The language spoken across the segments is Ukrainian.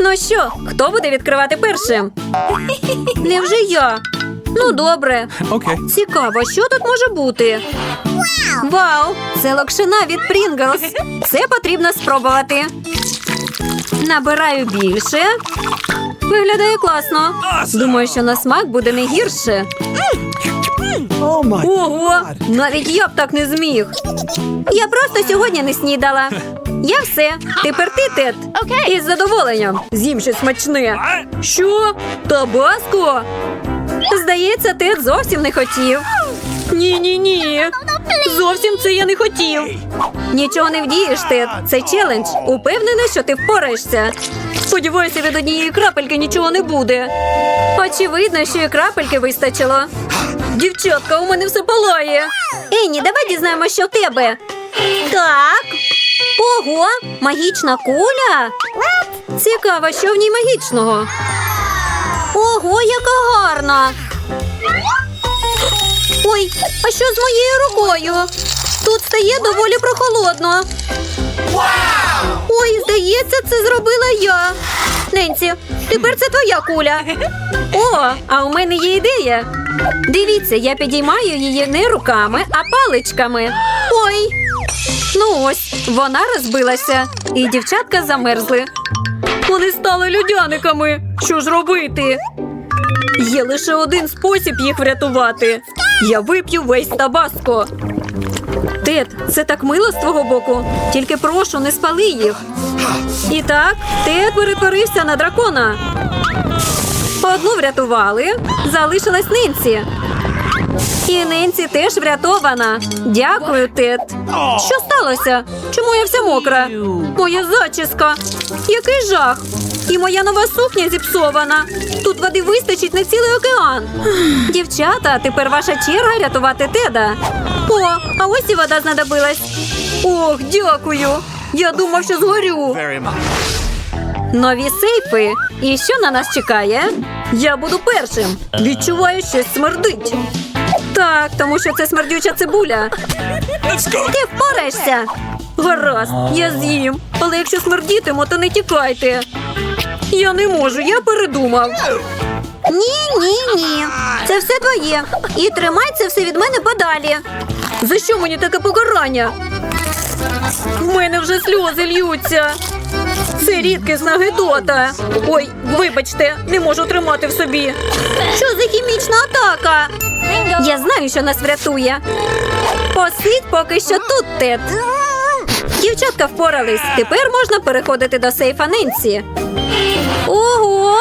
Ну що, хто буде відкривати першим? Невже я? Ну, добре. Okay. Цікаво, що тут може бути? Вау! Це локшина від Pringles. Це потрібно спробувати. Набираю більше. Виглядає класно. Думаю, що на смак буде не гірше. Oh my. Ого! Навіть я б так не зміг. Я просто сьогодні не снідала. Я все. Тепер ти, Тед. Із задоволенням. З'їм щось смачне. Що? Табаско? Здається, Тед зовсім не хотів. Ні, ні, ні. Зовсім це я не хотів. Нічого не вдієш, Тед. Це челендж. Упевнена, що ти впораєшся. Сподіваюся, від однієї крапельки нічого не буде. Очевидно, що і крапельки вистачило. Дівчатка, у мене все палає. Ені, давай дізнаємося, що в тебе. Так. Ого, магічна куля. Цікаво, що в ній магічного. Ого, яка гарна. Ой, а що з моєю рукою? Тут стає доволі прохолодно. Ой, здається, це зробила я. Ненці, тепер це твоя куля. О, а у мене є ідея. Дивіться, я підіймаю її не руками, а паличками. Ой. Ну ось, вона розбилася, і дівчатка замерзли. Вони стали людяниками. Що ж робити? Є лише один спосіб їх врятувати. Я вип'ю весь табаско. Тед, це так мило з твого боку. Тільки прошу, не спали їх. І так, Тед перетворився на дракона. Одну врятували, залишилась Нинці. І Нинці теж врятована. Дякую, Тед. Що сталося? Чому я вся мокра? Моя зачіска. Який жах. І моя нова сукня зіпсована. Тут води вистачить на цілий океан. Дівчата, тепер ваша черга рятувати Теда. О, а ось і вода знадобилась. Ох, дякую. Я думав, що згорю. Нові сейфи. І що на нас чекає? Я буду першим. Відчуваю, щось смердить. Так, тому що це смердюча цибуля. Ти впораєшся. Гаразд, я з'їм. Але якщо смердітиму, то не тікайте. Я не можу, я передумав. Ні, ні, ні. Це все твоє. І тримай це все від мене подалі. За що мені таке покарання? В мене вже сльози льються. Це рідкісна гидота. Ой, вибачте, не можу тримати в собі. Що за хімічна атака? Я знаю, що нас врятує. Посидь поки що тут, Тед. Дівчатка впорались. Тепер можна переходити до сейфа Нинці. Ого!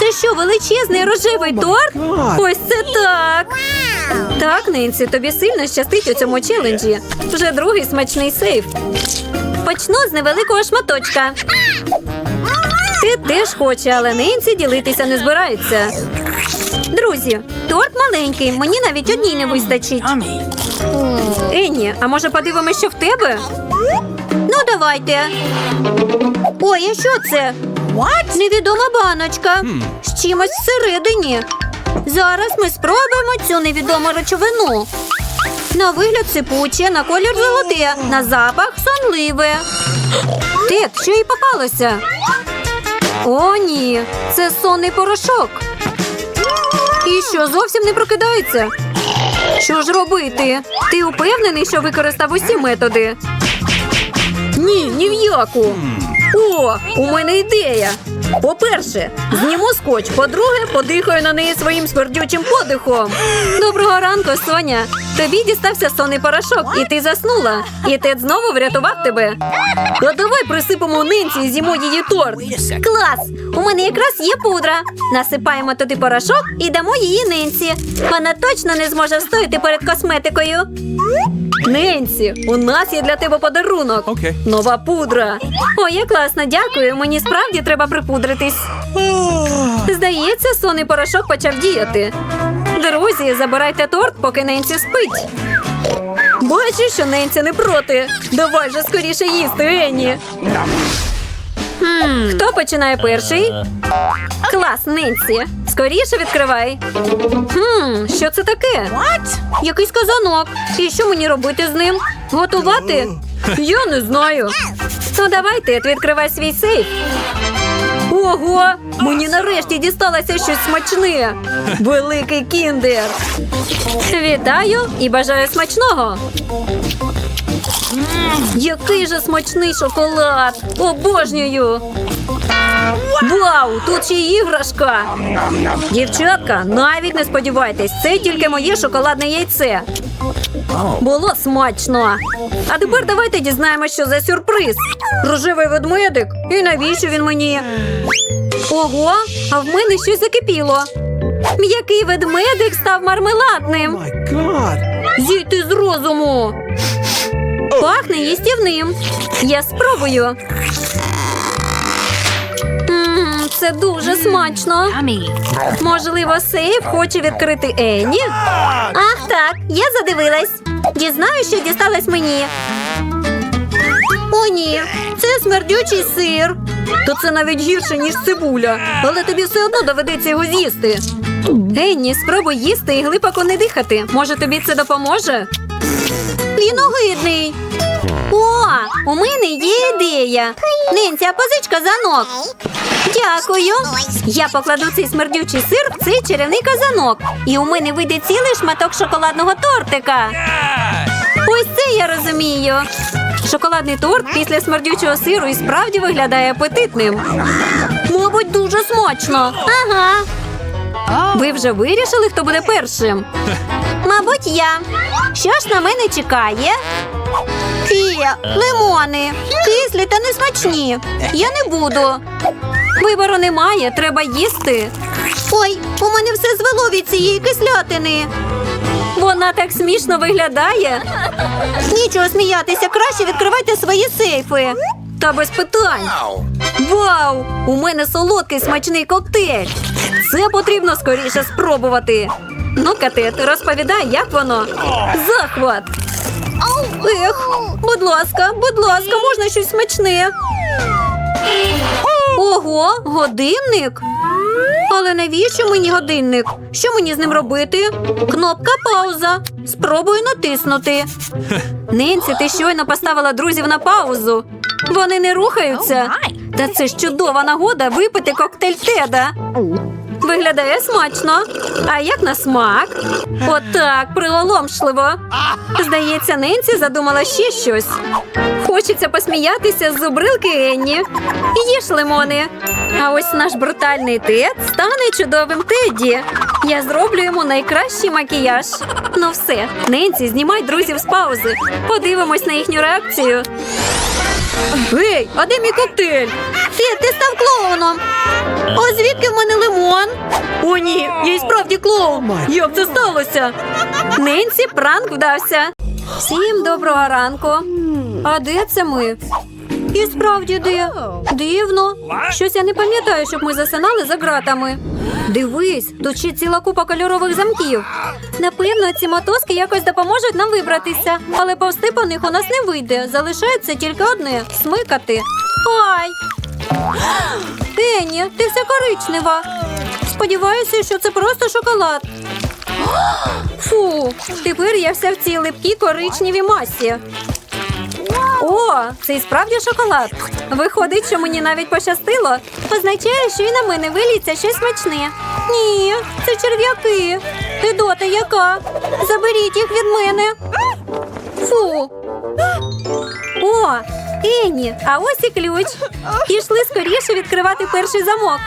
Це що, величезний рожевий торт? Ось це так. Так, Нинці, тобі сильно щастить у цьому челенджі. Вже другий смачний сейф. Почну з невеликого шматочка. Ти теж хоче, але Нинці ділитися не збирається. Друзі, торт маленький, мені навіть одній не вистачить. Енні, а може подивимося, що в тебе? Ну, давайте. Ой, а що це? What? Невідома баночка. З чимось всередині. Зараз ми спробуємо цю невідому речовину. На вигляд сипуче, на колір золоте, на запах сонливе. Тед, що їй попалося? О, ні, це сонний порошок. І що зовсім не прокидається? Що ж робити? Ти упевнений, що використав усі методи? Ні, ні в яку. О, у мене ідея. По-перше, зніму скотч. По-друге, подихаю на неї своїм смердючим подихом. Доброго ранку, Соня. Тобі дістався сонний порошок, і ти заснула. І Тед знову врятував тебе. А давай присипемо нинці і з'їмо її торт. Клас! У мене якраз є пудра. Насипаємо туди порошок і дамо її нинці. Вона точно не зможе встояти перед косметикою. Ненсі, у нас є для тебе подарунок. Окей. Нова пудра. Ой, як класно, дякую. Мені справді треба припудритись. Здається, сонний порошок почав діяти. Друзі, забирайте торт, поки Ненсі спить. Бачиш, що Ненсі не проти. Давай же скоріше їсти, Енні. Хм, хто починає перший? Клас, Ненсі. Скоріше відкривай. Хм, що це таке? Якийсь казанок. І що мені робити з ним? Готувати? Я не знаю. Ну давай ти відкривай свій сейф. Ого! Мені нарешті дісталося щось смачне. Великий кіндер. Вітаю і бажаю смачного. Який же смачний шоколад! Обожнюю! Вау! Тут ще іграшка! Дівчатка, навіть не сподівайтесь, це тільки моє шоколадне яйце. Було смачно. А тепер давайте дізнаємося, що за сюрприз. Рожевий ведмедик. І навіщо він мені? Ого, а в мене щось закипіло. М'який ведмедик став мармеладним. Зійти з розуму. Пахне їстівним. Я спробую. Це дуже смачно. Можливо, сейф хоче відкрити Енні? Ах так, я задивилась. Дізнаю, що дісталось мені. О, ні, це смердючий сир. То це навіть гірше, ніж цибуля, але тобі все одно доведеться його з'їсти. Енні, спробуй їсти і глибоко не дихати. Може, тобі це допоможе? Він огидний. О, у мене є ідея. Нинця, позичка занок. Дякую. Я покладу цей смердючий сир в цей чарівний казанок. І у мене вийде цілий шматок шоколадного тортика. Ось це я розумію. Шоколадний торт після смердючого сиру і справді виглядає апетитним. Мабуть, дуже смачно. Ага. Ви вже вирішили, хто буде першим? Мабуть, я. Що ж на мене чекає? Фі, лимони. Кислі та несмачні. Я не буду. Вибору немає, треба їсти. Ой, у мене все звело від цієї кислятини. Вона так смішно виглядає. Нічого сміятися, краще відкривайте свої сейфи. Та без питань. Вау! У мене солодкий смачний коктейль. Це потрібно скоріше спробувати. Ну, катет, розповідай, як воно. Захват. Ех, будь ласка, будь ласка, можна щось смачне. Ого, годинник. Але навіщо мені годинник? Що мені з ним робити? Кнопка пауза. Спробую натиснути. Ненсі, ти щойно поставила друзів на паузу. Вони не рухаються. Та це ж чудова нагода випити коктейль Теда. Виглядає смачно. А як на смак? Отак, приголомшливо. Здається, Ненсі задумала ще щось. Хочеться посміятися з зубрилки Енні. Їж лимони. А ось наш брутальний Тед стане чудовим Теді. Я зроблю йому найкращий макіяж. Ну все, Ненсі, знімай друзів з паузи. Подивимось на їхню реакцію. Гей, а де мій коктейль? Тед, ти став клоуном. О, звідки в мене лимон? О, ні, я й справді клоун. Як це сталося? Ненсі пранк вдався. Всім доброго ранку. А де це ми? І справді де? Дивно. Щось я не пам'ятаю, щоб ми засинали за ґратами. Дивись, тут ще ціла купа кольорових замків. Напевно, ці мотузки якось допоможуть нам вибратися, але повсти по них у нас не вийде. Залишається тільки одне смикати. Ай! Енні, ти вся коричнева. Сподіваюся, що це просто шоколад. Фу, тепер я вся в цій липкій коричневій масі. О, це і справді шоколад. Виходить, що мені навіть пощастило. Означає, що і на мене виліться щось смачне. Ні, це черв'яки. Гидота яка? Заберіть їх від мене. Фу. О, Енні, а ось і ключ. Пішли скоріше відкривати перший замок.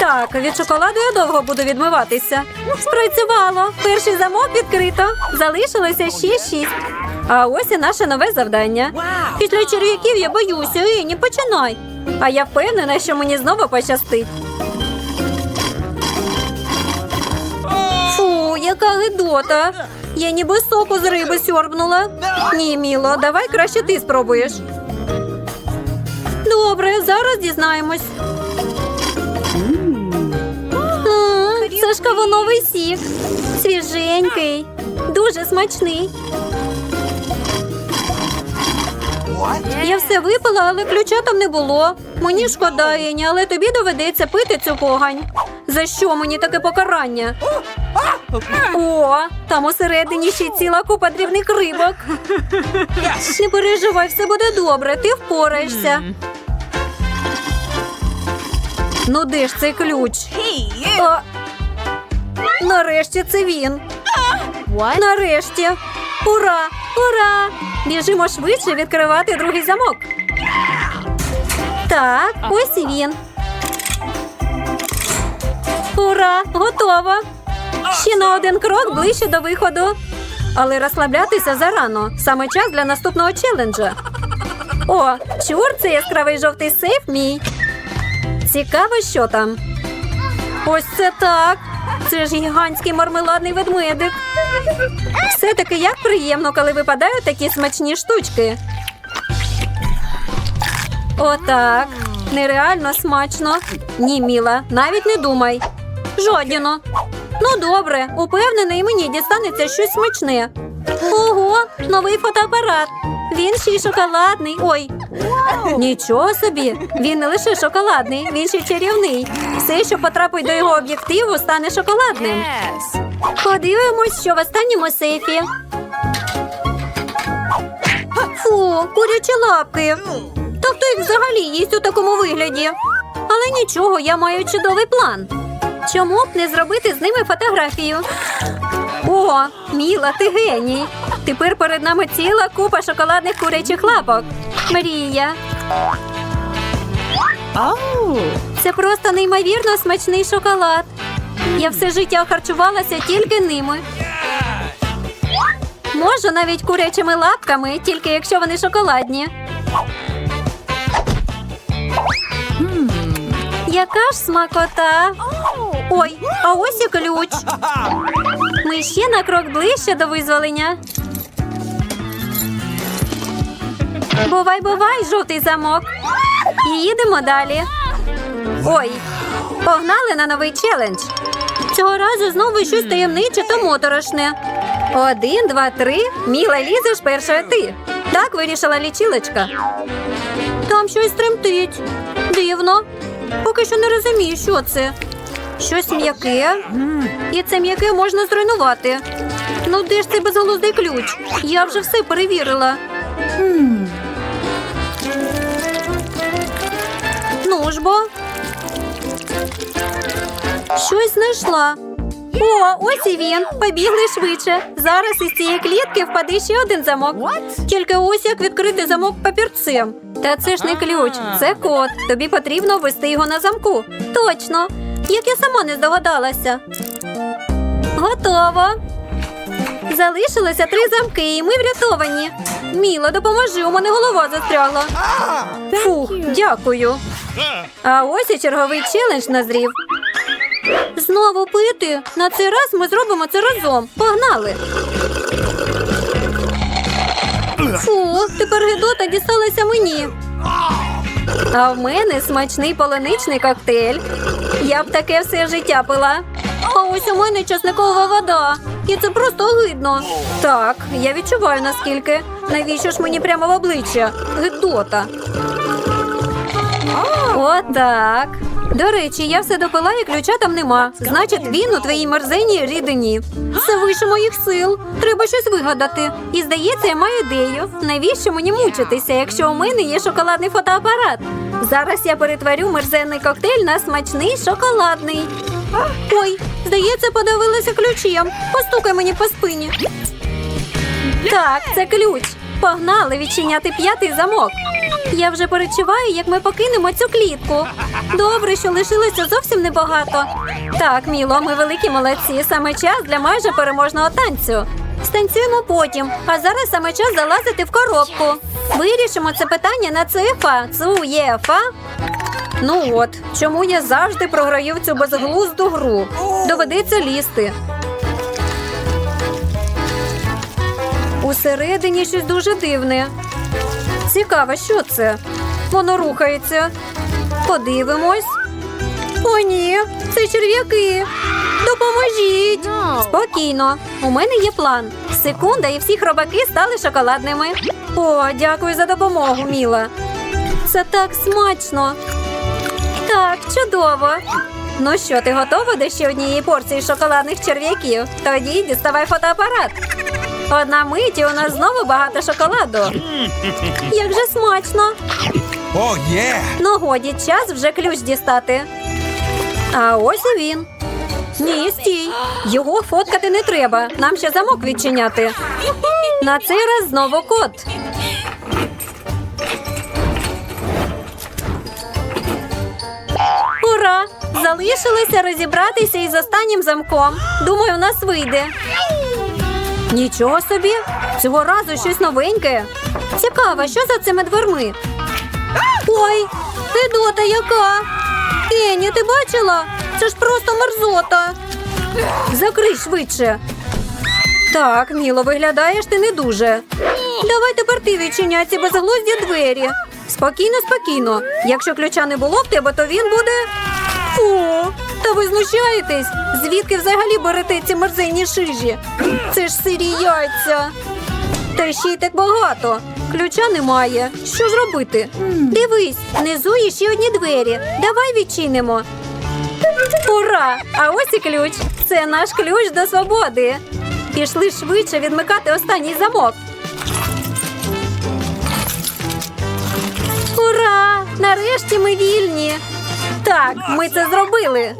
Так, від шоколаду я довго буду відмиватися. Спрацювало. Перший замок відкрито. Залишилося ще шість. А ось і наше нове завдання. Після черв'яків я боюся. Ені, починай. А я впевнена, що мені знову пощастить. Фу, яка гидота. Я ніби соку з риби сьорбнула. Ні, Міло, давай краще ти спробуєш. Добре, зараз дізнаємось. Це ж кавуновий сік. Свіженький, дуже смачний. Я все випила, але ключа там не було. Мені шкода, Ені, але тобі доведеться пити цю погань. За що мені таке покарання? О, там усередині ще ціла купа дрібних рибок. Не переживай, все буде добре, ти впораєшся. Ну де ж цей ключ? А, нарешті це він. Нарешті. Ура! Ура! Біжимо швидше відкривати другий замок. Так, ось і він. Ура! Готово! Ще на один крок ближче до виходу. Але розслаблятися зарано. Саме час для наступного челенджа. О, чур, це яскравий жовтий сейф мій. Цікаво, що там. Ось це так. Це ж гігантський мармеладний ведмедик. Все-таки як приємно, коли випадають такі смачні штучки. Отак. Нереально смачно. Ні, Міла, навіть не думай. Жодіно. Ну добре, упевнений, мені дістанеться щось смачне. Ого, новий фотоапарат. Він ще й шоколадний. Ой. Нічого собі. Він не лише шоколадний, він ще й чарівний. Все, що потрапить до його об'єктиву, стане шоколадним. Подивимось, що в останньому сейфі. Фу, курячі лапки. Та хто їх взагалі їсть у такому вигляді? Але нічого, я маю чудовий план. Чому б не зробити з ними фотографію? О, Міла, ти геній. Тепер перед нами ціла купа шоколадних курячих лапок. Мрія. Це просто неймовірно смачний шоколад. Я все життя харчувалася тільки ними. Можу навіть курячими лапками, тільки якщо вони шоколадні. Яка ж смакота? Ой, а ось і ключ. Ми ще на крок ближче до визволення. Бувай, бувай, жовтий замок. Їдемо далі. Ой, погнали на новий челендж. Цього разу знову щось таємниче та моторошне. Один, два, три. Міла лізеш перша ти. Так вирішила лічилочка. Там щось тремтить. Дивно. Поки що не розумію, що це. Щось м'яке. І це м'яке можна зруйнувати. Ну де ж цей безголуздий ключ? Я вже все перевірила. Ну ж бо. Щось знайшла. О, ось і він. Побігли швидше. Зараз із цієї клітки впаде ще один замок. Тільки ось як відкрити замок папірцем. Та це ж не ключ, це код. Тобі потрібно ввести його на замку. Точно. Як я сама не здогадалася. Готово. Залишилося три замки, і ми врятовані. Міла, допоможи, у мене голова застрягла. Фух, дякую. А ось і черговий челендж назрів. Знову пити. На цей раз ми зробимо це разом. Погнали. Фу, тепер гидота дісталася мені. А в мене смачний полуничний коктейль. Я б таке все життя пила. А ось у мене часникова вода. І це просто огидно. Так, я відчуваю наскільки. Навіщо ж мені прямо в обличчя? Гидота. Отак. До речі, я все допила і ключа там нема. Значить, він у твоїй мерзеній рідині. Це вище моїх сил. Треба щось вигадати. І здається, я маю ідею. Навіщо мені мучитися, якщо у мене є шоколадний фотоапарат? Зараз я перетворю мерзенний коктейль на смачний шоколадний. Ой, здається, подавилася ключем. Постукай мені по спині. Так, це ключ. Погнали відчиняти п'ятий замок. Я вже перечуваю, як ми покинемо цю клітку. Добре, що лишилося зовсім небагато. Так, Міло, ми великі молодці. Саме час для майже переможного танцю. Станцюємо потім, а зараз саме час залазити в коробку. Вирішимо це питання на ЦФА. ЦУЄФА. Ну от, чому я завжди програю в цю безглузду гру. Доведеться лізти. Усередині щось дуже дивне. Цікаво, що це? Воно рухається. Подивимось. О, ні, це черв'яки. Допоможіть. Спокійно. У мене є план. Секунда, і всі хробаки стали шоколадними. О, дякую за допомогу, Міла. Це так смачно. Так, чудово. Ну що, ти готова до ще однієї порції шоколадних черв'яків? Тоді діставай фотоапарат. Одна мить і у нас знову багато шоколаду. Як же смачно! Oh, yeah. Ну годі, час вже ключ дістати. А ось і він. Ні, стій. Його фоткати не треба. Нам ще замок відчиняти. На цей раз знову код. Ура! Залишилося розібратися із останнім замком. Думаю, у нас вийде. Нічого собі. Цього разу щось новеньке. Цікаво, що за цими дверми? Ой, Федота яка? Ені, ти бачила? Це ж просто мерзота. Закрий швидше. Так, міло виглядаєш ти не дуже. Давай тепер ти відчиняй ці безглузді двері. Спокійно, спокійно. Якщо ключа не було в тебе, то він буде. Фу, та ви знущаєтесь? Звідки взагалі берете ці мерзенні шижі? Це ж сирі яйця. Та ще й так багато. Ключа немає. Що ж робити? Дивись, внизу є ще одні двері. Давай відчинимо. Ура! А ось і ключ. Це наш ключ до свободи. Пішли швидше відмикати останній замок. Ура! Нарешті ми вільні. Так, ми це зробили.